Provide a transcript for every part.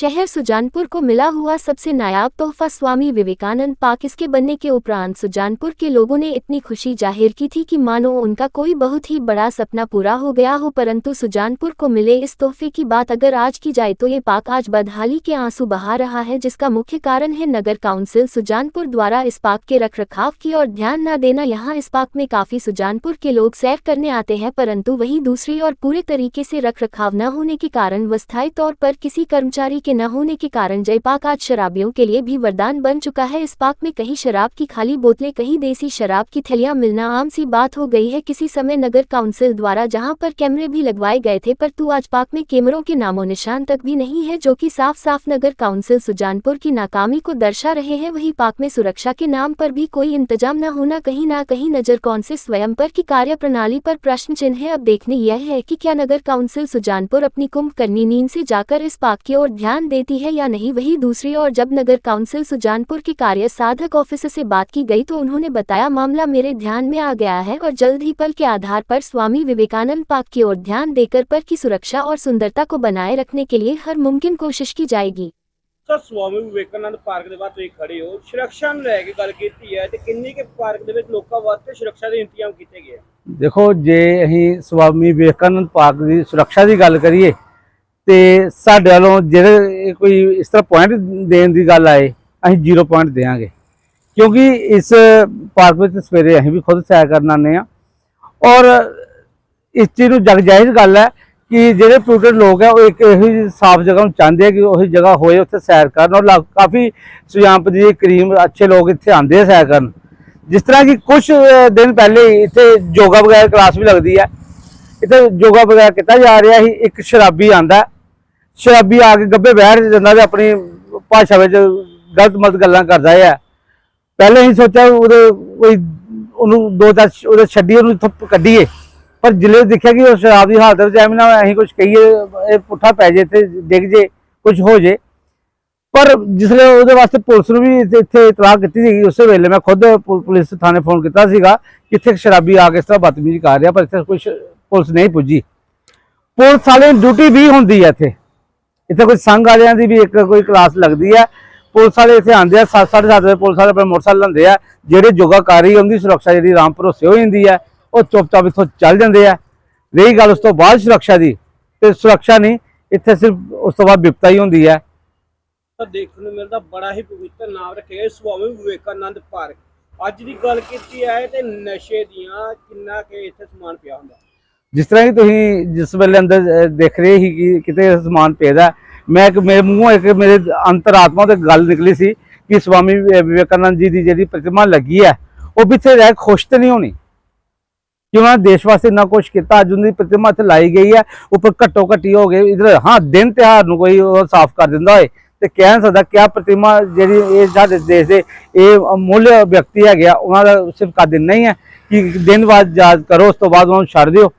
शहर सुजानपुर को मिला हुआ सबसे नायाब तोहफा स्वामी विवेकानंद पार्क इसके बनने के उपरांत सुजानपुर के लोगों ने इतनी खुशी ज़ाहिर की थी कि मानो उनका कोई बहुत ही बड़ा सपना पूरा हो गया हो, परंतु सुजानपुर को मिले इस तोहफे की बात अगर आज की जाए तो ये पार्क आज बदहाली के आँसू बहा रहा है, जिसका मुख्य कारण है नगर काउंसिल सुजानपुर द्वारा इस पार्क के रखरखाव की और ध्यान न देना। यहाँ इस पार्क में काफ़ी सुजानपुर के लोग सैर करने आते हैं, परंतु वही दूसरी और पूरे तरीके से रखरखाव न होने के कारण वस्थायी तौर पर किसी कर्मचारी के न होने के कारण जय पार्क आज शराबियों के लिए भी वरदान बन चुका है। इस पाक में कहीं शराब की खाली बोतलें, कहीं देसी शराब की थैलियाँ मिलना आम सी बात हो गई है। किसी समय नगर काउंसिल द्वारा जहाँ पर कैमरे भी लगवाए गए थे, पर तू आज पाक में कैमरों के नामो निशान तक भी नहीं है, जो कि साफ़ साफ़ नगर काउंसिल सुजानपुर की नाकामी को दर्शा रहे हैं। वही पाक में सुरक्षा के नाम पर भी कोई इंतज़ाम न होना, कहीं ना कहीं नज़र कौन से स्वयं पर की कार्य प्रणाली पर प्रश्न चिन्ह है। अब देखने यह है कि क्या नगर काउंसिल सुजानपुर अपनी कुंभ करनी नींद से जाकर इस पाक की ओर ध्यान देती है या नहीं वही दूसरी ओर जब नगर काउंसिल सुजानपुर के कार्य साधक ऑफिसर से बात की गई तो उन्होंने बताया मामला मेरे ध्यान में आ गया है और जल्द ही पल के आधार पर स्वामी विवेकानंद पार्क की ओर ध्यान देकर पर की सुरक्षा और सुंदरता को बनाए रखने के लिए हर मुमकिन कोशिश की जाएगी ਸਰ ਸਵਾਮੀ ਵਿਵੇਕਾਨੰਦ ਪਾਰਕ ਦੇ ਬਾਅਦ ਤੁਸੀਂ ਖੜੇ ਹੋ ਸੁਰੱਖਿਆ ਨੂੰ ਲੈ ਕੇ ਗੱਲ ਕੀਤੀ ਹੈ ਤੇ ਕਿੰਨੀ ਕੇ ਪਾਰਕ ਦੇ ਵਿੱਚ ਲੋਕਾਂ ਵਾਸਤੇ ਸੁਰੱਖਿਆ ਦੇ ਇੰਤਜ਼ਾਮ ਕੀਤੇ ਗਏ ਆ ਦੇਖੋ ਜੇ ਅਸੀਂ ਸਵਾਮੀ ਵਿਵੇਕਾਨੰਦ ਪਾਰਕ ਦੀ ਸੁਰੱਖਿਆ ਦੀ ਗੱਲ ਕਰੀਏ ਤੇ ਸਾਡੇ ਵੱਲੋਂ ਜਿਹੜੇ ਕੋਈ ਇਸ ਤਰ੍ਹਾਂ ਪੁਆਇੰਟ ਦੇਣ ਦੀ ਗੱਲ ਆਏ, ਅਸੀਂ ਜ਼ੀਰੋ ਪੁਆਇੰਟ ਦੇਵਾਂਗੇ। ਕਿਉਂਕਿ ਇਸ ਪਾਰਕ ਵਿੱਚ ਸਵੇਰੇ ਅਸੀਂ ਵੀ ਖੁਦ ਸੈਰ ਕਰਨ ਆਉਂਦੇ ਆ ਔਰ ਇਸ ਚੀਜ਼ ਨੂੰ ਜਗਜਾਇਜ਼ ਗੱਲ ਹੈ ਕਿ ਜਿਹੜੇ ਪੋਲੂਟਡ ਲੋਕ ਹੈ, ਉਹ ਇੱਕ ਇਹੋ ਜਿਹੀ ਸਾਫ਼ ਜਗ੍ਹਾ ਨੂੰ ਚਾਹੁੰਦੇ ਆ ਕਿ ਉਹੀ ਜਗ੍ਹਾ ਹੋਏ, ਉੱਥੇ ਸੈਰ ਕਰਨ। ਔਰ ਲਾ- ਕਾਫੀ ਸੁਜਾਨਪ ਦੀ ਕਰੀਮ ਅੱਛੇ ਲੋਕ ਇੱਥੇ ਆਉਂਦੇ ਆ ਸੈਰ ਕਰਨ। ਜਿਸ ਤਰ੍ਹਾਂ ਕਿ ਕੁਝ ਦਿਨ ਪਹਿਲੇ ਇੱਥੇ ਯੋਗਾ ਵਗੈਰਾ ਕਲਾਸ ਵੀ ਲੱਗਦੀ ਹੈ। ਇੱਥੇ ਯੋਗਾ ਵਗੈਰਾ ਕੀਤਾ ਜਾ ਰਿਹਾ ਸੀ। ਇੱਕ ਸ਼ਰਾਬੀ ਆਂਦਾ ਸ਼ਰਾਬੀ ਆ ਕੇ ਗੱਬੇ ਬੈਠ ਜਾਂਦਾ ਤੇ ਆਪਣੀ ਭਾਸ਼ਾ ਵਿੱਚ ਗਲਤ ਮਤ ਗੱਲਾਂ ਕਰਦਾ ਹੈ ਪਹਿਲੇ ਹੀ ਸੋਚਿਆ ਉਹਦੇ ਕੋਈ ਉਹਨੂੰ ਦੋ ਚਾਰ ਉਹਦੇ ਛੱਡੀ ਉਹਨੂੰ ਕੱਢੀਏ। ਪਰ ਜਿਲੇ ਦੇਖਿਆ ਕਿ ਉਹ ਸ਼ਰਾਬ ਦੀ ਹਾਲਤ ਵਿੱਚ ਐਵੇਂ ਨਾ ਅਸੀਂ ਕੁਝ ਕਹੀਏ, ਇਹ ਪੁੱਠਾ ਪੈ ਜੇ ਤੇ ਡਿੱਗ ਜੇ ਕੁਝ ਹੋ ਜੇ। ਪਰ ਜਿਸਲੇ ਉਹਦੇ ਵਾਸਤੇ ਪੁਲਿਸ ਨੂੰ ਵੀ ਇੱਥੇ ਇਤਲਾਹ ਕੀਤੀ ਸੀਗੀ, ਉਸੇ ਵੇਲੇ ਮੈਂ ਖੁਦ ਪੁ- ਪੁਲਿਸ ਥਾਣੇ ਫੋਨ ਕੀਤਾ ਸੀਗਾ ਕਿ ਇੱਥੇ ਸ਼ਰਾਬੀ ਆ ਕੇ ਇਸ ਤਰ੍ਹਾਂ ਬਦਤਮੀਜ਼ੀ ਕਰ ਰਿਹਾ, ਪਰ ਇੱਥੇ ਕੋਈ ਪੁਲਿਸ ਨਹੀਂ ਪੁੱਜੀ। ਪੁਲਿਸ ਵਾਲੇ ਡਿਊਟੀ ਵੀ ਹੁੰਦੀ ਹੈ ਇੱਥੇ। ਇੱਥੇ ਕੋਈ ਸੰਘ ਵਾਲਿਆਂ ਦੀ ਵੀ ਇੱਕ ਕੋਈ ਕਲਾਸ ਲੱਗਦੀ ਹੈ ਪੁਲਿਸ ਵਾਲੇ ਇੱਥੇ ਆਉਂਦੇ ਆ 7:30 ਵਜੇ ਪੁਲਿਸ ਵਾਲੇ ਆਪਣੇ ਮੋਟਰਸਾਈਕਲ ਲੈਂਦੇ ਆ। ਜਿਹੜੇ ਯੋਗਾ ਕਰ ਰਹੀ ਉਹਦੀ ਸੁਰੱਖਿਆ ਜਿਹੜੀ ਰਾਮ ਭਰੋਸੇ ਹੋ ਜਾਂਦੀ ਹੈ ਉਹ ਚੁੱਪਚਾਪ ਇੱਥੋਂ ਚੱਲ ਜਾਂਦੇ ਆ। ਰਹੀ ਗੱਲ ਉਸ ਤੋਂ ਬਾਅਦ ਸੁਰੱਖਿਆ ਦੀ, ਤੇ ਸੁਰੱਖਿਆ ਨਹੀਂ, ਇੱਥੇ ਸਿਰਫ ਉਸ ਤੋਂ ਬਾਅਦ ਵਿਪਤਾ ਹੀ ਹੁੰਦੀ ਹੈ ਤਾਂ ਦੇਖਣ ਨੂੰ ਮਿਲਦਾ, ਬੜਾ ਹੀ ਪਵਿੱਤਰ ਨਾਮ ਰੱਖਿਆ ਗਿਆ ਸਵਾਮੀ ਵਿਵੇਕਾਨੰਦ ਪਾਰਕ। ਅੱਜ ਦੀ ਗੱਲ ਕੀਤੀ ਹੈ ਤੇ ਨਸ਼ੇ ਦੀਆਂ ਕਿੰਨਾ ਕਿ ਇੱਥੇ ਸਮਾਨ ਪਿਆ ਹੁੰਦਾ। ਜਿਸ ਤਰ੍ਹਾਂ ਕਿ ਤੁਸੀਂ ਜਿਸ ਵੇਲੇ ਅੰਦਰ ਦੇਖ ਰਹੇ ਸੀ ਕਿ ਕਿਤੇ ਸਮਾਨ ਪਿਆ ਮੈਂ ਇੱਕ, ਮੇਰੇ ਮੂੰਹੋਂ ਇੱਕ ਮੇਰੇ ਅੰਤਰਾਤਮਾ ਤੇ ਗੱਲ ਨਿਕਲੀ ਸੀ ਕਿ ਸਵਾਮੀ ਵਿਵੇਕਾਨੰਦ ਜੀ ਦੀ ਜਿਹੜੀ ਪ੍ਰਤਿਮਾ ਲੱਗੀ ਹੈ, ਉਹ ਵੀ ਇੱਥੇ ਰਹਿ ਕੇ ਖੁਸ਼ ਤੇ ਨਹੀਂ ਹੋਣੀ। ਕਿ ਉਹਨਾਂ ਨੇ ਦੇਸ਼ ਵਾਸਤੇ ਇੰਨਾ ਕੁਛ ਕੀਤਾ, ਅੱਜ ਉਹਦੀ ਪ੍ਰਤਿਮਾ ਇੱਥੇ ਲਾਈ ਗਈ ਹੈ, ਉੱਪਰ ਘੱਟੋ ਘੱਟੀ ਹੋ ਗਏ, ਇਧਰ, ਹਾਂ, ਦਿਨ ਤਿਉਹਾਰ ਨੂੰ ਕੋਈ ਉਹ ਸਾਫ਼ ਕਰ ਦਿੰਦਾ ਹੋਏ, ਤੇ ਕਹਿ ਨਹੀਂ ਸਕਦਾ ਕਿਆ ਪ੍ਰਤਿਮਾ ਜਿਹੜੀ ਇਹ ਸਾਡੇ ਦੇਸ਼ ਦੇ ਇਹ ਮੁੱਲ ਵਿਅਕਤੀ ਹੈਗੇ ਆ, ਉਹਨਾਂ ਦਾ ਸਿਰਫ ਕਾ ਦਿਨ ਨਹੀਂ ਹੈ, ਕਿ ਦਿਨ ਬਾਅਦ ਯਾਦ ਕਰੋ, ਉਸ ਤੋਂ ਬਾਅਦ ਉਹਨਾਂ ਨੂੰ ਛੱਡ ਦਿਓ।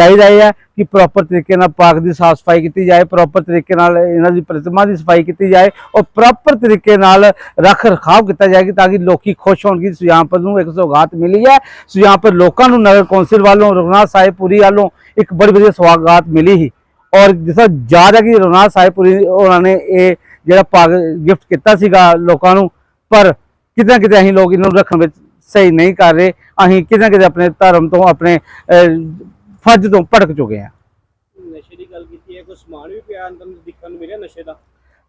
ਚਾਹੀਦਾ ਇਹ ਹੈ ਕਿ ਪ੍ਰੋਪਰ ਤਰੀਕੇ ਨਾਲ ਪਾਰਕ ਦੀ ਸਾਫ਼ ਸਫ਼ਾਈ ਕੀਤੀ ਜਾਏ ਪ੍ਰੋਪਰ ਤਰੀਕੇ ਨਾਲ ਇਹਨਾਂ ਦੀ ਪ੍ਰਤਿਮਾ ਦੀ ਸਫ਼ਾਈ ਕੀਤੀ ਜਾਏ, ਔਰ ਪ੍ਰੋਪਰ ਤਰੀਕੇ ਨਾਲ ਰੱਖ ਰਖਾਵ ਕੀਤਾ ਜਾਏ ਤਾਂ ਕਿ ਲੋਕੀ ਖੁਸ਼ ਹੋਣ ਕਿ ਸੁਜਾਨਪੁਰ ਨੂੰ ਇੱਕ ਸੌਗਾਤ ਮਿਲੀ ਹੈ। ਸੁਜਾਨਪੁਰ ਲੋਕਾਂ ਨੂੰ ਨਗਰ ਕੌਂਸਲ ਵੱਲੋਂ, ਰਘੁਨਾਥ ਸਾਹਿਬਪੁਰੀ ਵੱਲੋਂ ਇੱਕ ਬੜੀ ਵਧੀਆ ਸੌਗਾਤ ਮਿਲੀ ਸੀ। ਔਰ ਜਿਸ ਤਰ੍ਹਾਂ ਯਾਦ ਹੈ ਕਿ ਰਘੁਨਾਥ ਸਾਹਿਬਪੁਰੀ ਉਹਨਾਂ ਨੇ ਇਹ ਜਿਹੜਾ ਪਾਰਕ ਗਿਫਟ ਕੀਤਾ ਸੀਗਾ ਲੋਕਾਂ ਨੂੰ, ਪਰ ਕਿਤੇ ਨਾ ਕਿਤੇ ਅਸੀਂ ਲੋਕ ਇਹਨਾਂ ਨੂੰ ਰੱਖਣ ਵਿੱਚ ਸਹੀ ਨਹੀਂ ਕਰ ਰਹੇ। ਅਸੀਂ ਕਿਤੇ ਨਾ ਕਿਤੇ ਆਪਣੇ ਧਰਮ ਤੋਂ ਆਪਣੇ ਫਰਜ਼ ਤੋਂ ਭਟਕ ਚੁੱਕੇ ਹਾਂ ਨਸ਼ੇ ਦੀ ਗੱਲ ਕੀਤੀ ਹੈ ਕੋਈ ਸਮਾਨ ਵੀ ਪਿਆ ਅੰਦਰ ਦਿਖਣ ਨੂੰ ਮਿਲਿਆ ਨਸ਼ੇ ਦਾ?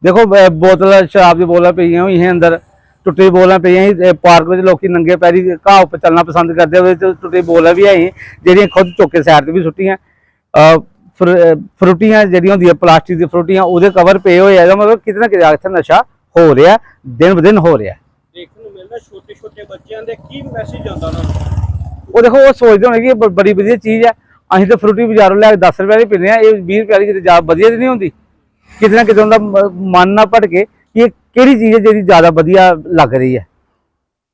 ਦੇਖੋ ਅਹ ਬੋਤਲ ਸ਼ਰਾਬ ਦੀ ਬੋਤਲਾਂ ਪਈਆਂ ਹੋਈਆਂ ਅੰਦਰ ਟੁੱਟੀ ਬੋਤਲਾਂ ਪਈਆਂ ਸੀ। ਇਹ ਪਾਰਕ ਵਿੱਚ ਲੋਕੀ ਨੰਗੇ ਪੈਰੀ ਘਾਹ ਉੱਪਰ ਚੱਲਣਾ ਪਸੰਦ ਕਰਦੇ ਹੋਏ ਤੇ ਟੁੱਟੀ ਬੋਤਲਾਂ ਵੀ ਆਈ ਜਿਹੜੀਆਂ ਖੁਦ ਚੁੱਕ ਕੇ ਸਾਈਡ ਤੇ ਵੀ ਸੁੱਟੀਆਂ। ਅਹ ਫਰ- ਅਹ ਫਰੂਟੀਆਂ ਜਿਹੜੀਆਂ ਹੁੰਦੀਆਂ ਪਲਾਸਟਿਕ ਦੀ ਫਰੂਟੀਆਂ ਉਹਦੇ ਕਵਰ ਪਏ ਹੋਏ ਆ ਇਹਦਾ ਮਤਲਬ ਕਿਤੇ ਨਾ ਕਿਤੇ ਇੱਥੇ ਨਸ਼ਾ ਹੋ ਰਿਹਾ ਦਿਨ ਬ ਦਿਨ ਹੋ ਰਿਹਾ। ਦੇਖਣ ਨੂੰ ਮਿਲਦਾ ਛੋਟੇ ਛੋਟੇ ਬੱਚਿਆਂ ਦੇ ਕੀ ਮੈਸੇਜ ਆਉਂਦਾ ਉਹਨਾਂ ਨੂੰ? ਉਹ ਦੇਖੋ ਉਹ ਸੋਚਦੇ ਹੋਣੇ ਕਿ ਇਹ ਬ- ਬੜੀ ਵਧੀਆ ਚੀਜ਼ ਹੈ ਅਸੀਂ ਤਾਂ ਫਰੂਟੀ ਬਾਜ਼ਾਰੋਂ ਲੈ ਕੇ 10 ਰੁਪਏ ਦੀ ਪੀਂਦੇ ਆ ਇਹ 20 ਰੁਪਏ ਦੀ ਕਿਤੇ ਜ਼ਿਆਦਾ ਵਧੀਆ ਨਹੀਂ ਹੁੰਦੀ। ਕਿਤੇ ਨਾ ਕਿਤੇ ਉਹਦਾ ਮਨ ਨਾ ਭਟਕੇ ਕਿ ਇਹ ਕਿਹੜੀ ਚੀਜ਼ ਹੈ ਜਿਹੜੀ ਜ਼ਿਆਦਾ ਵਧੀਆ ਲੱਗ ਰਹੀ ਹੈ।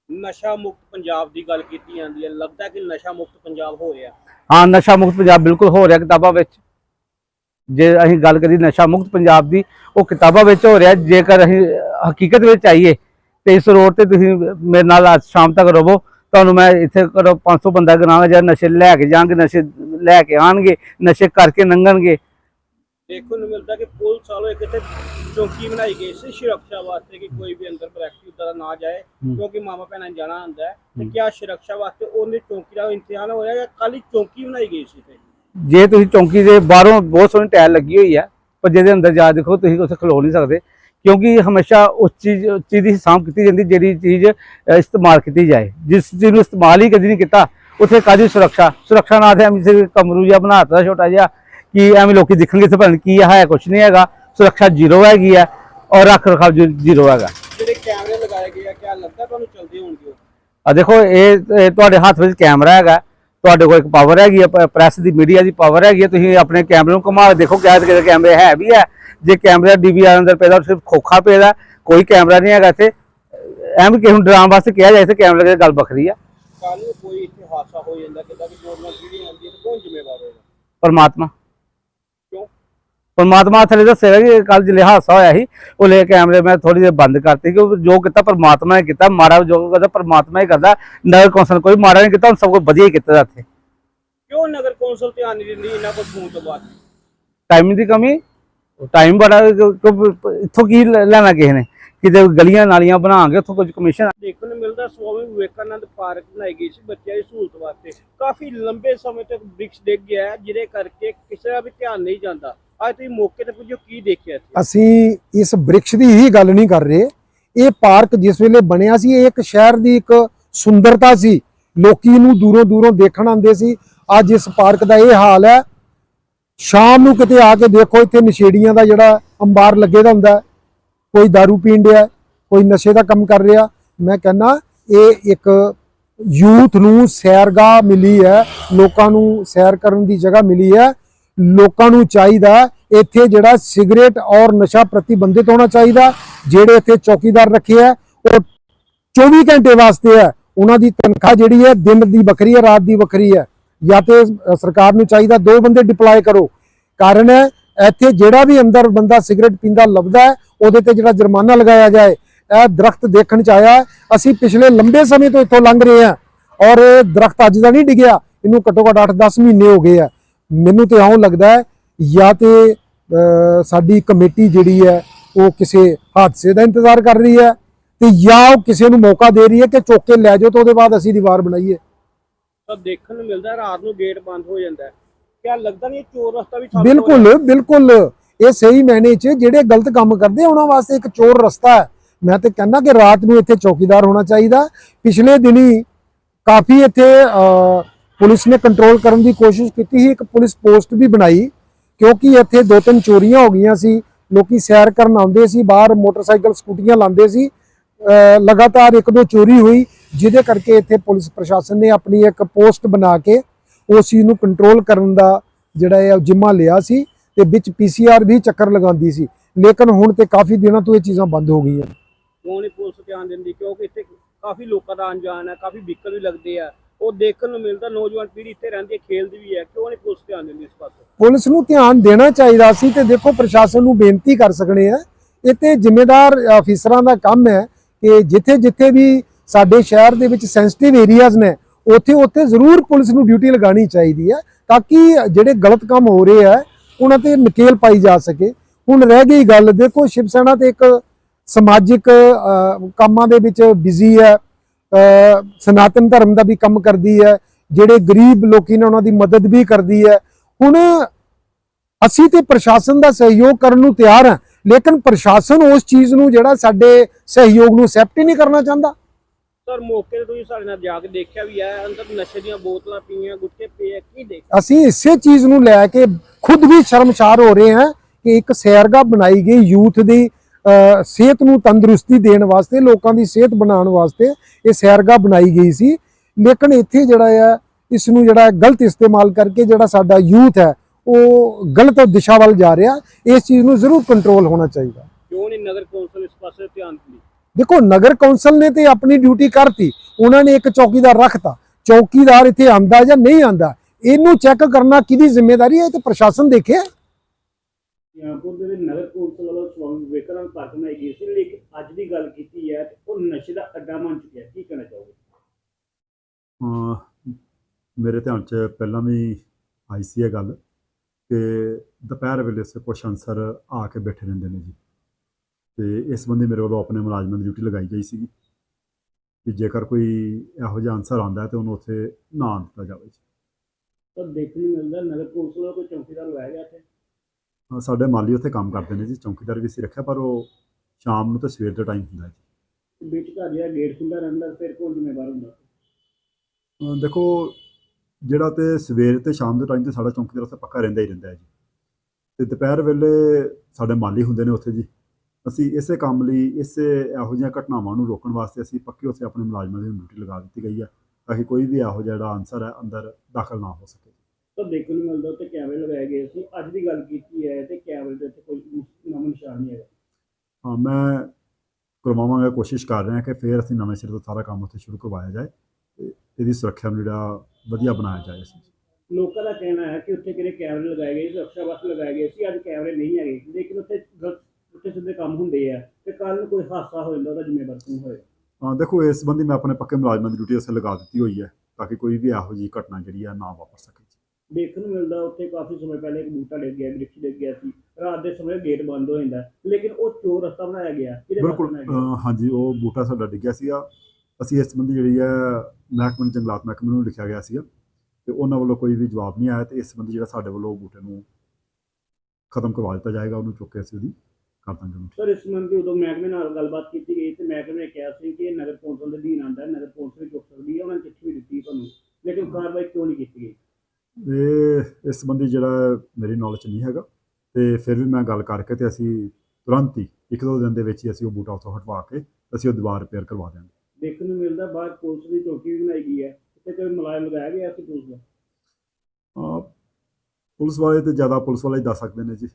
ਨਸ਼ਾ ਮੁਕਤ ਪੰਜਾਬ ਦੀ ਗੱਲ ਕੀਤੀ ਜਾਂਦੀ ਹੈ। ਲੱਗਦਾ ਕਿ ਨਸ਼ਾ ਮੁਕਤ ਪੰਜਾਬ ਹੋ ਰਿਹਾ। ਹਾਂ ਨਸ਼ਾ ਮੁਕਤ ਪੰਜਾਬ ਬਿਲਕੁਲ ਹੋ ਰਿਹਾ ਕਿਤਾਬਾਂ ਵਿੱਚ। ਜੇ ਅਸੀਂ ਗੱਲ ਕਰੀ ਨਸ਼ਾ ਮੁਕਤ ਪੰਜਾਬ ਦੀ ਉਹ ਕਿਤਾਬਾਂ ਵਿੱਚ ਹੋ ਰਿਹਾ। ਜੇਕਰ ਅਸੀਂ ਹਕੀਕਤ ਵਿੱਚ ਆਈਏ ਤੇ ਇਸ ਰੋਡ ਤੇ ਤੁਸੀਂ ਮੇਰੇ ਨਾਲ ਅੱਜ ਸ਼ਾਮ ਤੱਕ ਰਹੋ। ਤੁਹਾਨੂੰ ਮੈਂ ਇੱਥੇ ਕਰੋ 500 ਬੰਦਾ ਗਨਾਵਾਂਗਾ ਜਿਹੜਾ ਨਸ਼ੇ ਲੈ ਕੇ ਜਾਣਗੇ ਨਸ਼ੇ ਲੈ ਕੇ ਆਣਗੇ ਨਸ਼ੇ ਕਰਕੇ ਲੰਘਣਗੇ ਦੇਖਣ ਨੂੰ ਮਿਲਦਾ ਕਿ ਪੁਲਿਸ ਵਾਲੋ ਇੱਕ ਇੱਥੇ ਚੌਕੀ ਬਣਾਈ ਗਈ ਸੀ ਸੁਰੱਖਿਆ ਵਾਸਤੇ ਕਿ ਕੋਈ ਵੀ ਅੰਦਰ ਵਿਅਕਤੀ ਉੱਦਾਂ ਦਾ ਨਾ ਜਾਏ ਕਿਉਂਕਿ ਮਾਮਾ ਭੈਣਾਂ ਜਾਣਾ ਹੁੰਦਾ ਹੈ। ਤੇ ਕਿਆ ਸੁਰੱਖਿਆ ਵਾਸਤੇ ਉਹਨੇ ਚੌਕੀ ਦਾ ਇੰਤਜ਼ਾਮ ਹੋਇਆ ਜਾਂ ਖਾਲੀ ਚੌਕੀ ਬਣਾਈ ਗਈ ਸੀ ਤੇ ਜੇ ਤੁਸੀਂ ਚੌਂਕੀ ਦੇ ਬਾਹਰੋਂ ਬਹੁਤ ਸੋਹਣੀ ਟਾਇਲ ਲੱਗੀ ਹੋਈ ਆ ਪਰ ਜਿਹਦੇ ਅੰਦਰ ਜਾ ਦੇਖੋ ਤੁਸੀਂ ਉੱਥੇ ਖਲੋ ਨਹੀਂ ਸਕਦੇ। ਕਿਉਂਕਿ ਹਮੇਸ਼ਾ ਉਸ ਚੀਜ਼ ਉਸ ਚੀਜ਼ ਦੀ ਸਾਂਭ ਕੀਤੀ ਜਾਂਦੀ ਜਿਹੜੀ ਚੀਜ਼ ਅ, ਇਸਤੇਮਾਲ ਕੀਤੀ ਜਾਏ ਜਿਸ ਚੀਜ਼ ਨੂੰ ਇਸਤੇਮਾਲ ਹੀ ਕਦੀ ਨਹੀਂ ਕੀਤਾ ਉੱਥੇ ਕਾਦੀ ਸੁਰੱਖਿਆ ਸੁਰੱਖਿਆ ਨਾਲ ਤੇ ਐਵੇਂ ਸਿਰ ਕਮਰੂ ਜਿਹਾ ਬਣਾਤਾ ਛੋਟਾ ਜਿਹਾ ਕਿ ਐਵੇਂ ਲੋਕੀ ਦੇਖਣਗੇ ਇੱਥੇ ਪਤਾ ਨਹੀਂ ਕੀ ਹੈ ਕੁਝ ਨਹੀਂ ਹੈਗਾ ਸੁਰੱਖਿਆ ਜ਼ੀਰੋ ਹੈਗੀ ਆ ਔਰ ਰੱਖ ਰਖਾਵ ਜ਼ੀਰੋ ਹੈਗਾ ਜਿਹੜੇ ਕੈਮਰੇ ਲਗਾਏ ਗਏ ਆ ਕਿਆ ਲੱਗਦਾ ਤੁਹਾਨੂੰ ਚਲਦੇ ਹੋਣਗੇ ਉਹ? ਆ ਦੇਖੋ ਇਹ ਇਹ ਤੁਹਾਡੇ ਹੱਥ ਵਿੱਚ ਕੈਮਰਾ ਹੈਗਾ ਤੁਹਾਡੇ ਕੋਲ ਇੱਕ ਪਾਵਰ ਹੈਗੀ ਹੈ ਪ੍ਰੈਸ ਦੀ ਮੀਡੀਆ ਦੀ ਪਾਵਰ ਹੈਗੀ ਹੈ ਤੁਸੀਂ ਆਪਣੇ ਕੈਮਰੇ ਨੂੰ ਘੁਮਾ ਕੇ ਦੇਖੋ ਕਿਹਦੇ ਕਿਹਦੇ ਕੈਮਰੇ ਹੈ ਵੀ ਹੈ। ਜੇ ਕੈਮਰਾ ਡੀਵੀਆਰ ਅੰਦਰ ਪੈਦਾ ਸਿਰਫ ਖੋਖਾ ਪੈਦਾ ਕੋਈ ਕੈਮਰਾ ਨਹੀਂ ਹੈਗਾ ਇੱਥੇ। ਕਿਸੇ ਨੂੰ ਡਰਾਉਣ ਵਾਸਤੇ ਕਿਹਾ ਜਾਏ ਤੇ ਕੈਮਰੇ ਦੀ ਗੱਲ ਵੱਖਰੀ ਆ। ਕੱਲ ਨੂੰ ਕੋਈ ਇੱਥੇ ਹਾਦਸਾ ਹੋ ਜਾਂਦਾ ਕਿਦਾਂ ਕਿ ਜੋੜਨਾ ਜਿਹੜੀ ਆਉਂਦੀ ਹੈ ਤੇ ਕੌਣ ਜ਼ਿੰਮੇਵਾਰ ਹੋਏਗਾ? ਪਰਮਾਤਮਾ। ਪਰਮਾਤਮਾ ਥਲੇ ਦੱਸੇਗਾ ਕਿ ਕੱਲ ਜਿਹੜੇ ਹਾਦਸਾ ਹੋਇਆ ਸੀ ਉਹ ਲੈ ਕੈਮਰੇ ਮੈਂ ਥੋੜੀ ਦੇਰ ਬੰਦ ਕਰਤੀ ਕਿ ਜੋ ਕੀਤਾ ਪਰਮਾਤਮਾ ਨੇ ਕੀਤਾ ਮਾੜਾ ਜੋ ਕਰਦਾ ਪਰਮਾਤਮਾ ਹੀ ਕਰਦਾ ਨਗਰ ਕੌਂਸਲ ਕੋਈ ਮਾੜਾ ਨਹੀਂ ਕੀਤਾ ਹੁਣ ਸਭ ਕੁਝ ਵਧੀਆ ਹੀ ਕੀਤਾ ਇੱਥੇ। ਕਿਉਂ ਨਗਰ ਕੌਂਸਲ ਧਿਆਨ ਨਹੀਂ ਦਿੰਦੀ ਇਹਨਾਂ ਕੋਲ ਫੋਨ ਤੋਂ ਬਾਅਦ? ਟਾਈਮ ਦੀ ਕਮੀ? ਟਾਈਮ ਬੜਾ ਇੱਥੋਂ ਕੀ ਲੈਣਾ ਕਿਸੇ ਨੇ? ਕਿਤੇ ਗਲੀਆਂ ਨਾਲੀਆਂ ਬਣਾਵਾਂਗੇ ਉੱਥੋਂ ਕੁਝ ਕਮਿਸ਼ਨ ਦੇਖਣ ਨੂੰ ਮਿਲਦਾ ਸਵਾਮੀ ਵਿਵੇਕਾਨੰਦ ਪਾਰਕ ਬਣਾਈ ਗਈ ਸੀ ਬੱਚਿਆਂ ਦੀ ਸਹੂਲਤ ਵਾਸਤੇ। ਕਾਫੀ ਲੰਬੇ ਸਮੇਂ ਤੱਕ ਬ੍ਰਿਕਸ ਡਿੱਗ ਗਿਆ ਹੈ, ਜਿਹਦੇ ਕਰਕੇ ਕਿਸੇ ਦਾ ਵੀ ਧਿਆਨ ਨਹੀਂ ਜਾਂਦਾ। ਅੱਜ ਤੁਸੀਂ ਮੌਕੇ ਤੇ ਪੁੱਜੋ ਕੀ ਦੇਖਿਆ ਅਸੀਂ ਇਸ ਬ੍ਰਿਕਸ਼ ਦੀ ਹੀ ਗੱਲ ਨਹੀਂ ਕਰ ਰਹੇ। ਇਹ ਪਾਰਕ ਜਿਸ ਵੇਲੇ ਬਣਿਆ ਸੀ ਇਹ ਇੱਕ ਸ਼ਹਿਰ ਦੀ ਇੱਕ ਸੁੰਦਰਤਾ ਸੀ। ਲੋਕੀ ਨੂੰ ਦੂਰੋਂ ਦੂਰੋਂ ਦੇਖਣ ਆਉਂਦੇ ਸੀ। ਅੱਜ ਇਸ ਪਾਰਕ ਦਾ ਇਹ ਹਾਲ ਹੈ। ਸ਼ਾਮ ਨੂੰ ਕਿਤੇ ਆ ਕੇ ਦੇਖੋ, ਇੱਥੇ ਨਸ਼ੇੜੀਆਂ ਦਾ ਜਿਹੜਾ ਅੰਬਾਰ ਲੱਗੇ ਦਾ ਹੁੰਦਾ ਕੋਈ दारू ਪੀਣ ਡਿਆ, ਕੋਈ ਨਸ਼ੇ ਦਾ ਕੰਮ ਕਰ ਰਿਹਾ। ਮੈਂ ਕਹਿੰਨਾ ਇਹ ਇੱਕ ਯੂਥ ਨੂੰ ਸੈਰਗਾਹ ਮਿਲੀ ਹੈ, ਲੋਕਾਂ ਨੂੰ ਸੈਰ ਕਰਨ ਦੀ ਜਗ੍ਹਾ ਮਿਲੀ ਹੈ। ਲੋਕਾਂ ਨੂੰ ਚਾਹੀਦਾ ਇੱਥੇ ਜਿਹੜਾ ਸਿਗਰਟ ਔਰ ਨਸ਼ਾ ਪ੍ਰਤੀਬੰਧਿਤ ਹੋਣਾ ਚਾਹੀਦਾ ਜਿਹੜੇ ਇੱਥੇ ਚੌਕੀਦਾਰ ਰੱਖੇ ਹੈ, ਉਹ 24 ਘੰਟੇ ਵਾਸਤੇ ਹੈ। ਉਹਨਾਂ ਦੀ ਤਨਖਾਹ ਜਿਹੜੀ ਹੈ, ਦਿਨ ਦੀ ਵੱਖਰੀ ਹੈ, ਰਾਤ ਦੀ ਵੱਖਰੀ ਹੈ। ਜਾਂ ਤੇ ਸਰਕਾਰ ਨੂੰ ਚਾਹੀਦਾ ਦੋ ਬੰਦੇ ਡਿਪਲੋਏ ਕਰੋ। ਕਾਰਨ ਹੈ, ਇੱਥੇ ਜਿਹੜਾ ਵੀ ਅੰਦਰ ਬੰਦਾ ਸਿਗਰਟ ਪੀਂਦਾ, ਲੱਭਦਾ ਉਹਦੇ ਤੇ ਜਿਹੜਾ ਜੁਰਮਾਨਾ ਲਗਾਇਆ ਜਾਏ, ਇਹ ਦਰਖਤ ਦੇਖਣ ਚ ਆਇਆ, ਅਸੀਂ ਪਿਛਲੇ ਲੰਬੇ ਸਮੇਂ ਤੋਂ ਇੱਥੋਂ ਲੰਘ ਰਹੇ ਹਾਂ ਔਰ ਇਹ ਦਰਖਤ ਅੱਜ ਦਾ ਨਹੀਂ ਡਿੱਗਿਆ, ਇਹਨੂੰ ਘੱਟੋ ਘੱਟ 8-10 ਮਹੀਨੇ ਹੋ ਗਏ ਆ। ਮੈਨੂੰ ਤੇ ਇਉਂ ਲੱਗਦਾ ਹੈ, ਜਾਂ ਤੇ ਸਾਡੀ ਕਮੇਟੀ ਜਿਹੜੀ ਹੈ, ਉਹ ਕਿਸੇ ਹਾਦਸੇ ਦਾ ਇੰਤਜ਼ਾਰ ਕਰ ਰਹੀ ਹੈ ਤੇ ਜਾਂ ਉਹ ਕਿਸੇ ਨੂੰ ਮੌਕਾ ਦੇ ਰਹੀ ਹੈ ਕਿ ਚੁੱਕ ਲੈ ਜਾਓ ਤੇ ਉਹਦੇ ਬਾਅਦ ਅਸੀਂ ਦੀਵਾਰ ਬਣਾਈਏ। ਤਾਂ ਦੇਖਣ ਨੂੰ ਮਿਲਦਾ ਰਾਤ ਨੂੰ ਗੇਟ ਬੰਦ ਹੋ ਜਾਂਦਾ ਕਿਆ ਲੱਗਦਾ ਨਹੀਂ ਚੋਰ ਰਸਤਾ ਵੀ ਬਿਲਕੁਲ ਬਿਲਕੁਲ। ਇਹ ਸਹੀ ਮੈਨੇ ਚ ਜਿਹੜੇ ਗਲਤ ਕੰਮ ਕਰਦੇ ਉਹਨਾਂ ਵਾਸਤੇ ਇੱਕ ਚੋਰ ਰਸਤਾ ਹੈ। ਮੈਂ ਤੇ ਕਹਿੰਦਾ ਕਿ ਰਾਤ ਨੂੰ ਇੱਥੇ ਚੌਕੀਦਾਰ ਹੋਣਾ ਚਾਹੀਦਾ। ਪਿਛਲੇ ਦਿਨੀ ਕਾਫੀ ਇੱਥੇ ਪੁਲਿਸ ਨੇ ਕੰਟਰੋਲ ਕਰਨ ਦੀ ਕੋਸ਼ਿਸ਼ ਕੀਤੀ ਸੀ। ਇੱਕ ਪੁਲਿਸ ਪੋਸਟ ਵੀ ਬਣਾਈ ਕਿਉਂਕਿ ਇੱਥੇ ਦੋ ਤਿੰਨ ਚੋਰੀਆਂ ਹੋ ਗਈਆਂ ਸੀ। ਲੋਕੀ ਸੈਰ ਕਰਨ ਆਉਂਦੇ ਸੀ ਬਾਹਰ ਮੋਟਰਸਾਈਕਲ ਸਕੂਟੀਆਂ ਲਾਉਂਦੇ ਸੀ। ਲਗਾਤਾਰ ਇੱਕ ਦੋ ਚੋਰੀ ਹੋਈ। ਜਿਹਦੇ ਕਰਕੇ ਇੱਥੇ ਪੁਲਿਸ ਪ੍ਰਸ਼ਾਸਨ ਨੇ ਆਪਣੀ ਇੱਕ ਪੋਸਟ ਬਣਾ ਕੇ ਉਸ ਚੀਜ਼ ਨੂੰ ਕੰਟਰੋਲ ਕਰਨ ਦਾ ਜਿਹੜਾ ਹੈ ਉਹ ਜਿੰਮਾ ਲਿਆ ਸੀ ਤੇ ਵਿੱਚ ਪੀਸੀਆਰ ਵੀ ਚੱਕਰ ਲਗਾਉਂਦੀ ਸੀ। ਲੇਕਿਨ ਹੁਣ ਤੇ ਕਾਫੀ ਦਿਨਾਂ ਤੋਂ ਇਹ ਚੀਜ਼ਾਂ ਬੰਦ ਹੋ ਗਈਆਂ। ਕਿਉਂ ਨਹੀਂ ਪੁਲਿਸ ਧਿਆਨ ਦਿੰਦੀ? ਕਿਉਂਕਿ ਇੱਥੇ ਕਾਫੀ ਲੋਕਾਂ ਦਾ ਅਣਜਾਣ ਹੈ ਕਾਫੀ ਵਹੀਕਲ ਵੀ ਲੱਗਦੇ ਆ। ਉਹ ਦੇਖਣ ਨੂੰ ਮਿਲਦਾ ਨੌਜਵਾਨ ਪੀੜ੍ਹੀ ਇੱਥੇ ਰਹਿੰਦੀ ਹੈ ਖੇਲਦੀ ਵੀ ਹੈ। ਕਿਉਂ ਨਹੀਂ ਪੁਲਿਸ ਧਿਆਨ ਦਿੰਦੀ ਇਸ ਪਾਸੇ? ਪੁਲਿਸ ਨੂੰ ਧਿਆਨ ਦੇਣਾ ਚਾਹੀਦਾ ਸੀ ਤੇ ਦੇਖੋ ਪ੍ਰਸ਼ਾਸਨ ਨੂੰ ਬੇਨਤੀ ਕਰ ਸਕਣੇ ਆ। ਇਹ ਤੇ ਜ਼ਿੰਮੇਦਾਰ ਅਫੀਸਰਾਂ ਦਾ ਕੰਮ ਹੈ ਕਿ ਜਿੱਥੇ ਜਿੱਥੇ ਵੀ ਸਾਡੇ ਸ਼ਹਿਰ ਦੇ ਵਿੱਚ ਸੈਂਸਿਟਿਵ ਏਰੀਆਜ਼ ਨੇ, ਉੱਥੇ ਉੱਥੇ ਜ਼ਰੂਰ ਪੁਲਿਸ ਨੂੰ ਡਿਊਟੀ ਲਗਾਉਣੀ ਚਾਹੀਦੀ ਹੈ ਤਾਂ ਕਿ ਜਿਹੜੇ ਗਲਤ ਕੰਮ ਹੋ ਰਹੇ ਆ, ਉਹਨਾਂ ਤੇ ਨਕੇਲ ਪਾਈ ਜਾ ਸਕੇ। ਹੁਣ ਰਹਿ ਗਈ ਗੱਲ, ਦੇਖੋ ਸ਼ਿਵ ਸੈਨਾ ਤੇ ਇੱਕ ਸਮਾਜਿਕ ਕੰਮਾਂ ਦੇ ਵਿੱਚ ਬਿਜ਼ੀ ਹੈ ਸਨਾਤਨ ਧਰਮ ਦਾ ਵੀ ਕੰਮ ਕਰਦੀ ਹੈ, ਜਿਹੜੇ ਗਰੀਬ ਲੋਕੀ ਨੇ ਉਹਨਾਂ ਦੀ ਮਦਦ ਵੀ ਕਰਦੀ ਹੈ। ਹੁਣ ਅਸੀਂ ਤੇ ਪ੍ਰਸ਼ਾਸਨ ਦਾ ਸਹਿਯੋਗ ਕਰਨ ਨੂੰ ਤਿਆਰ ਹਾਂ, ਲੇਕਿਨ ਪ੍ਰਸ਼ਾਸਨ ਉਸ ਚੀਜ਼ ਨੂੰ ਜਿਹੜਾ ਸਾਡੇ ਸਹਿਯੋਗ ਨੂੰ ਐਕਸੈਪਟ ਹੀ ਨਹੀਂ ਕਰਨਾ ਚਾਹੁੰਦਾ। ਸਰ ਮੌਕੇ ਤੇ ਤੁਸੀਂ ਸਾਡੇ ਨਾਲ ਜਾ ਕੇ ਦੇਖਿਆ ਵੀ ਹੈ ਅੰਦਰ ਨਸ਼ੇ ਦੀਆਂ ਬੋਤਲਾਂ ਪਈਆਂ ਗੁੱਟਕੇ ਪਏ ਆ ਕੀ ਦੇਖ ਅਸੀਂ ਇਸੇ ਚੀਜ਼ ਨੂੰ ਲੈ ਕੇ ਖੁਦ ਵੀ ਸ਼ਰਮਸ਼ਾਰ ਹੋ ਰਹੇ ਹਾਂ ਕਿ ਇੱਕ ਸੈਰਗਾਹ ਬਣਾਈ ਗਈ ਯੂਥ ਦੀ ਸਿਹਤ ਨੂੰ ਤੰਦਰੁਸਤੀ ਦੇਣ ਵਾਸਤੇ ਲੋਕਾਂ ਦੀ ਸਿਹਤ ਬਣਾਉਣ ਵਾਸਤੇ ਇਹ ਸੈਰਗਾਹ ਬਣਾਈ ਗਈ ਸੀ। ਲੇਕਿਨ ਇੱਥੇ ਜਿਹੜਾ ਹੈ ਇਸ ਨੂੰ ਜਿਹੜਾ ਗਲਤ ਇਸਤੇਮਾਲ ਕਰਕੇ ਜਿਹੜਾ ਸਾਡਾ ਯੂਥ ਹੈ ਉਹ ਗਲਤ ਦਿਸ਼ਾ ਵੱਲ ਜਾ ਰਿਹਾ। ਇਸ ਚੀਜ਼ ਨੂੰ ਜ਼ਰੂਰ ਕੰਟਰੋਲ ਹੋਣਾ ਚਾਹੀਦਾ। ਕਿਉਂ ਨਹੀਂ ਨਗਰ ਕੌਂਸਲ ਇਸ ਪਾਸੇ ਧਿਆਨ ਦਿੰਦੀ ਦੇਖੋ ਨਗਰ ਕੌਂਸਲ ਨੇ ਤੇ ਆਪਣੀ ਡਿਊਟੀ ਕਰਤੀ ਉਹਨਾਂ ਨੇ ਇੱਕ ਚੌਕੀਦਾਰ ਰੱਖਤਾ। ਚੌਕੀਦਾਰ ਇੱਥੇ ਆਂਦਾ ਜਾਂ ਨਹੀਂ ਆਂਦਾ ਇਹਨੂੰ ਚੈੱਕ ਕਰਨਾ ਕਿਹਦੀ ਜ਼ਿੰਮੇਵਾਰੀ ਹੈ ਇਹ ਤੇ ਪ੍ਰਸ਼ਾਸਨ ਦੇਖੇ। ਯਾਂਪੁਰ ਦੇ ਵਿੱਚ ਨਗਰ ਕੌਂਸਲ ਵੱਲੋਂ ਸਵਾਮੀ ਵਿਵੇਕਾਨੰਦ ਪਾਰਕ ਬਣਾਈ ਗਈ ਸੀ ਲੇਕਿਨ ਅੱਜ ਦੀ ਗੱਲ ਕੀਤੀ ਹੈ ਤੇ ਉਹ ਨਸ਼ੇ ਦਾ ਅੱਡਾ ਬਣ ਚੁੱਕਿਆ ਕੀ ਕਹਿਣਾ ਚਾਹੋਗੇ? ਅਹ ਮੇਰੇ ਧਿਆਨ 'ਚ ਪਹਿਲਾਂ ਵੀ ਆਈ ਸੀ ਇਹ ਗੱਲ ਕਿ ਦੁਪਹਿਰ ਵੇਲੇ ਸੇ ਕੁਛ ਅਨਸਰ ਆ ਕੇ ਬੈਠੇ ਰਹਿੰਦੇ ਨੇ ਜੀ। ਤੇ ਇਸ ਸੰਬੰਧੀ ਮੇਰੇ ਵੱਲੋਂ ਆਪਣੇ ਮੁਲਾਜ਼ਮਾਂ ਦੀ ਡਿਊਟੀ ਲਗਾਈ ਗਈ ਸੀਗੀ ਕਿ ਜੇਕਰ ਕੋਈ ਇਹੋ ਜਿਹਾ ਅਨਸਰ ਆਉਂਦਾ ਹੈ ਤੇ ਉਹਨੂੰ ਉੱਥੇ ਨਾ ਦਿੱਤਾ ਜਾਵੇ। ਤਾਂ ਦੇਖਣ ਨੂੰ ਮਿਲਦਾ ਨਗਰ ਕੌਂਸਲ ਦਾ ਕੋਈ ਚੌਕੀਦਾਰ ਲਵਾਇਆ ਗਿਆ ਇੱਥੇ? ਅ, ਸਾਡੇ ਮਾਲੀ ਉੱਥੇ ਕੰਮ ਕਰਦੇ ਨੇ ਜੀ ਚੌਕੀਦਾਰ ਵੀ ਸੀ ਰੱਖਿਆ ਪਰ ਉਹ ਸ਼ਾਮ ਨੂੰ ਤੇ ਸਵੇਰ ਦਾ ਟਾਈਮ ਹੁੰਦਾ ਹੈ ਜੀ। ਵਿੱਚ ਘਰ ਜਿਹੜਾ ਗੇਟ ਖੁੱਲ੍ਹਾ ਰਹਿੰਦਾ ਫਿਰ ਕੌਣ ਜ਼ਿੰਮੇਵਾਰ ਹੁੰਦਾ? ਅ, ਦੇਖੋ ਜਿਹੜਾ ਤੇ ਸਵੇਰ ਤੇ ਸ਼ਾਮ ਦੇ ਟਾਈਮ ਤੇ ਸਾਡਾ ਚੌਕੀਦਾਰ ਉੱਥੇ ਪੱਕਾ ਰਹਿੰਦਾ ਹੀ ਰਹਿੰਦਾ ਹੈ ਜੀ। ਤੇ ਦੁਪਹਿਰ ਵੇਲੇ ਸਾਡੇ ਮਾਲੀ ਹੁੰਦੇ ਨੇ ਉੱਥੇ ਜੀ। ਅਸੀਂ ਇਸੇ ਕੰਮ ਲਈ ਇਸੇ ਇਹੋ ਜਿਹੀਆਂ ਘਟਨਾਵਾਂ ਨੂੰ ਰੋਕਣ ਵਾਸਤੇ ਅਸੀਂ ਪੱਕੇ ਉੱਥੇ ਆਪਣੇ ਮੁਲਾਜ਼ਮਾਂ ਦੀ ਡਿਊਟੀ ਲਗਾ ਦਿੱਤੀ ਗਈ ਹੈ ਤਾਂ ਕਿ ਕੋਈ ਵੀ ਇਹੋ ਜਿਹਾ ਜਿਹੜਾ ਆਨਸਰ ਹੈ ਅੰਦਰ ਦਾਖਲ ਨਾ ਹੋ ਸਕੇ। ਤਾਂ ਦੇਖਣ ਨੂੰ ਮਿਲਦਾ ਉੱਤੇ ਕੈਮਰੇ ਲਗਾਏ ਗਏ ਸੀ। ਅੱਜ ਦੀ ਗੱਲ ਕੀਤੀ ਹੈ ਤੇ ਕੈਮਰੇ ਦੇ ਉੱਤੇ ਕੋਈ ਨਾਮ ਨਿਸ਼ਾਨ ਨਹੀਂ ਹੈਗਾ। ਹਾਂ ਮੈਂ ਕਰਵਾਵਾਂਗਾ ਕੋਸ਼ਿਸ਼ ਕਰ ਰਿਹਾ ਕਿ ਫਿਰ ਅਸੀਂ ਨਵੇਂ ਸਿਰੇ ਤੋਂ ਸਾਰਾ ਕੰਮ ਉੱਥੇ ਸ਼ੁਰੂ ਕਰਵਾਇਆ ਜਾਏ ਤੇ ਇਹਦੀ ਸੁਰੱਖਿਆ ਨੂੰ ਜਿਹੜਾ ਵਧੀਆ ਬਣਾਇਆ ਜਾਏ ਅਸੀਂ ਲੋਕਾਂ ਦਾ ਕਹਿਣਾ ਹੈ ਕਿ ਉੱਥੇ ਕਿਹੜੇ ਕੈਮਰੇ ਲਗਾਏ ਗਏ ਸੀ ਸੁਰੱਖਿਆ ਵਾਸਤੇ ਲਗਾਏ ਗਏ ਸੀ। ਅੱਜ ਕੈਮਰੇ ਨਹੀਂ ਹੈਗੇ। ਲੇਕਿਨ ਉੱਥੇ ਗਲਤ ਉੱਥੇ ਸਿੱਧੇ ਕੰਮ ਹੁੰਦੇ ਆ ਤੇ ਕੱਲ ਨੂੰ ਕੋਈ ਹਾਦਸਾ ਹੋ ਜਾਂਦਾ ਉਹਦਾ ਜ਼ਿੰਮੇਵਾਰ ਕੌਣ ਹੋਏਗਾ? ਹਾਂ ਦੇਖੋ ਇਸ ਸੰਬੰਧੀ ਮੈਂ ਆਪਣੇ ਪੱਕੇ ਮੁਲਾਜ਼ਮਾਂ ਦੀ ਡਿਊਟੀ ਉੱਥੇ ਲਗਾ ਦਿੱਤੀ ਹੋਈ ਹੈ ਤਾਂ ਕਿ ਕੋਈ ਵੀ ਇਹੋ ਜਿਹੀ ਘਟਨਾ ਜਿਹੜੀ ਹੈ ਨਾ ਵਾਪਰ ਸਕੇ। ਦੇਖਣ ਨੂੰ ਮਿਲਦਾ ਉੱਥੇ ਕਾਫੀ ਸਮੇਂ ਪਹਿਲੇ ਇੱਕ ਬੂਟਾ ਡਿੱਗ ਗਿਆ ਬ੍ਰਿਕਸ਼ ਡਿੱਗ ਗਿਆ ਸੀ। ਰਾਤ ਦੇ ਸਮੇਂ ਗੇਟ ਬੰਦ ਹੋ ਜਾਂਦਾ ਲੇਕਿਨ ਉਹ ਚੋਰ ਰਸਤਾ ਬਣਾਇਆ ਗਿਆ। ਬਿਲਕੁਲ ਹਾਂਜੀ ਉਹ ਬੂਟਾ ਸਾਡਾ ਡਿੱਗਿਆ ਸੀਗਾ। ਅਸੀਂ ਇਸ ਸੰਬੰਧੀ ਜਿਹੜੀ ਹੈ ਮਹਿਕਮੇ ਜੰਗਲਾਤ ਮਹਿਕਮੇ ਨੂੰ ਲਿਖਿਆ ਗਿਆ ਸੀਗਾ ਤੇ ਉਹਨਾਂ ਵੱਲੋਂ ਕੋਈ ਵੀ ਜਵਾਬ ਨਹੀਂ ਆਇਆ ਤੇ ਇਸ ਸੰਬੰਧੀ ਜਿਹੜਾ ਸਾਡੇ ਵੱਲੋਂ ਬੂਟੇ ਨੂੰ ਖਤਮ ਕਰਵਾ ਦਿੱਤਾ ਜਾਏਗਾ ਉਹਨੂੰ ਚੁੱਕ ਕੇ ਅਸੀਂ ਉਹਦੀ। ਕਰ ਦਾਂਗੇ ਉਹਨੂੰ ਸਰ ਇਸ ਸੰਬੰਧੀ ਉਦੋਂ ਮਹਿਕਮੇ ਨਾਲ ਗੱਲਬਾਤ ਕੀਤੀ ਗਈ ਤੇ ਮਹਿਕਮੇ ਨੇ ਕਿਹਾ ਸੀ ਕਿ ਇਹ ਨਗਰ ਕੌਂਸਲ ਦੇ ਅਧੀਨ ਆਉਂਦਾ ਹੈ ਨਗਰ ਕੌਂਸਲ ਵੀ ਚੁੱਕ ਸਕਦੀ ਹੈ ਉਹਨਾਂ ਨੇ ਚਿੱਠੀ ਵੀ ਦਿੱਤੀ ਤੁਹਾਨੂੰ ਲੇਕਿਨ ਕਾਰਵਾਈ ਕਿਉਂ ਨਹੀਂ ਕੀਤੀ ਗਈ? ਇਹ ਇਸ ਸੰਬੰਧੀ ਜਿਹੜਾ ਮੇਰੀ ਨੌਲੇਜ ਨਹੀਂ ਹੈਗਾ ਤੇ ਫਿਰ ਵੀ ਮੈਂ ਗੱਲ ਕਰਕੇ ਤੇ ਅਸੀਂ ਤੁਰੰਤ ਹੀ ਇੱਕ ਦੋ ਦਿਨ ਦੇ ਵਿੱਚ ਹੀ ਅਸੀਂ ਉਹ ਬੂਟਾ ਉੱਥੋਂ ਹਟਵਾ ਕੇ ਅਸੀਂ ਉਹ ਦੀਵਾਰ ਰਿਪੇਅਰ ਕਰਵਾ ਦਿਆਂਗੇ। ਦੇਖਣ ਨੂੰ ਮਿਲਦਾ ਬਾਹਰ ਪੁਲਿਸ ਦੀ ਚੌਕੀ ਵੀ ਬਣਾਈ ਗਈ ਹੈ ਤੇ ਕੋਈ ਮੁਲਾਜ਼ਮ ਲਗਾਇਆ ਗਿਆ ਸੀ ਪੁਲਿਸ ਦਾ? ਪੁਲਿਸ ਵਾਲੇ ਤੇ ਜ਼ਿਆਦਾ ਪੁਲਿਸ ਵਾਲੇ ਹੀ ਦੱਸ ਸਕਦੇ ਨੇ ਜੀ।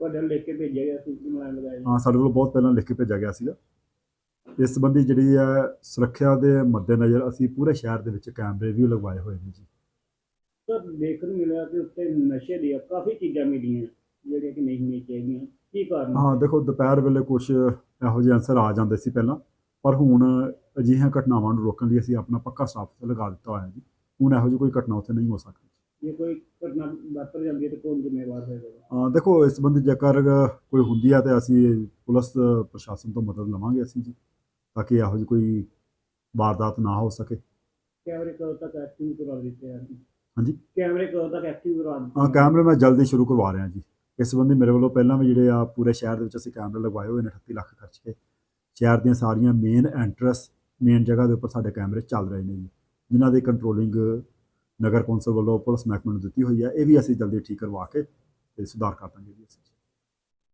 ਤੁਹਾਡੇ ਨੂੰ ਲਿਖ ਕੇ ਭੇਜਿਆ ਗਿਆ ਸੀ ਕਿ ਮੁਲਾਜ਼ਮ ਲਗਾਇਆ ਹਾਂ ਸਾਡੇ ਵੱਲੋਂ ਬਹੁਤ ਪਹਿਲਾਂ ਲਿਖ ਕੇ ਭੇਜਿਆ ਗਿਆ ਸੀਗਾ। ਇਸ ਸੰਬੰਧੀ ਜਿਹੜੀ ਹੈ ਸੁਰੱਖਿਆ ਦੇ ਮੱਦੇਨਜ਼ਰ ਅਸੀਂ ਪੂਰੇ ਸ਼ਹਿਰ ਦੇ ਵਿੱਚ ਕੈਮਰੇ ਵੀ ਲਗਵਾਏ ਹੋਏ ਨੇ ਜੀ। ਸਰ ਦੇਖਣ ਨੂੰ ਮਿਲਿਆ ਕਿ ਉੱਤੇ ਨਸ਼ੇ ਦੀਆਂ ਕਾਫੀ ਚੀਜ਼ਾਂ ਮਿਲੀਆਂ ਜਿਹੜੀਆਂ ਕਿ ਨਹੀਂ ਹੋਣੀਆਂ ਚਾਹੀਦੀਆਂ। ਕੀ ਕਾਰਨ? ਹਾਂ ਦੇਖੋ ਦੁਪਹਿਰ ਵੇਲੇ ਕੁਝ ਇਹੋ ਜਿਹੇ ਅਨਸਰ ਆ ਜਾਂਦੇ ਸੀ ਪਹਿਲਾਂ ਪਰ ਹੁਣ ਅਜਿਹੀਆਂ ਘਟਨਾਵਾਂ ਨੂੰ ਰੋਕਣ ਲਈ ਅਸੀਂ ਆਪਣਾ ਪੱਕਾ ਸਟਾਫ ਲਗਾ ਦਿੱਤਾ ਹੋਇਆ ਜੀ। ਹੁਣ ਇਹੋ ਜਿਹੀ ਕੋਈ ਘਟਨਾ ਉੱਥੇ ਨਹੀਂ ਹੋ ਸਕਦੀ। ਜੇ ਕੋਈ ਘਟਨਾ ਵਾਪਰ ਜਾਂਦੀ ਹੈ ਤਾਂ ਕੌਣ ਜ਼ਿੰਮੇਵਾਰ ਹੋਏਗਾ ਅਹ ਦੇਖੋ ਇਸ ਸੰਬੰਧੀ ਜੇਕਰ ਕੋਈ ਹੁੰਦੀ ਹੈ ਤੇ ਅਸੀਂ ਪੁਲਿਸ ਪ੍ਰਸ਼ਾਸਨ ਤੋਂ ਮਦਦ ਲਵਾਂਗੇ ਅਸੀਂ ਜੀ ਤਾਂ ਕਿ ਇਹੋ ਜਿਹੀ ਕੋਈ ਵਾਰਦਾਤ ਨਾ ਹੋ ਸਕੇ। ਕੈਮਰੇ ਕਦੋਂ ਤੱਕ ਐਕਟਿਵ ਕਰਵਾ ਦਿੱਤੇ ਹਨ ਹਾਂਜੀ? ਕੈਮਰੇ ਕਦੋਂ ਤੱਕ ਐਕਟਿਵ ਕਰਵਾ ਦਿੱਤੇ? ਹਾਂ ਕੈਮਰੇ ਮੈਂ ਜਲਦੀ ਸ਼ੁਰੂ ਕਰਵਾ ਰਿਹਾ ਜੀ। ਇਸ ਸੰਬੰਧੀ ਮੇਰੇ ਵੱਲੋਂ ਪਹਿਲਾਂ ਵੀ ਜਿਹੜੇ ਆ ਪੂਰੇ ਸ਼ਹਿਰ ਦੇ ਵਿੱਚ ਅਸੀਂ ਕੈਮਰੇ ਲਗਵਾਏ ਹੋਏ ਨੇ 38 ਲੱਖ ਖਰਚ। ਕੇ ਸ਼ਹਿਰ ਦੀਆਂ ਸਾਰੀਆਂ ਮੇਨ ਐਂਟਰਸ ਮੇਨ ਜਗ੍ਹਾ ਦੇ ਉੱਪਰ ਸਾਡੇ ਕੈਮਰੇ ਚੱਲ ਰਹੇ ਨੇ ਜੀ ਜਿਨ੍ਹਾਂ ਦੀ ਕੰਟਰੋਲਿੰਗ ਨਗਰ ਕੌਂਸਲ ਵੱਲੋਂ ਪੁਲਿਸ ਮਹਿਕਮੇ ਨੂੰ ਦਿੱਤੀ ਹੋਈ ਹੈ। ਇਹ ਵੀ ਅਸੀਂ ਜਲਦੀ ਠੀਕ ਕਰਵਾ ਕੇ ਤੇ ਸੁਧਾਰ ਕਰ ਦਾਂਗੇ ਜੀ ਅਸੀਂ।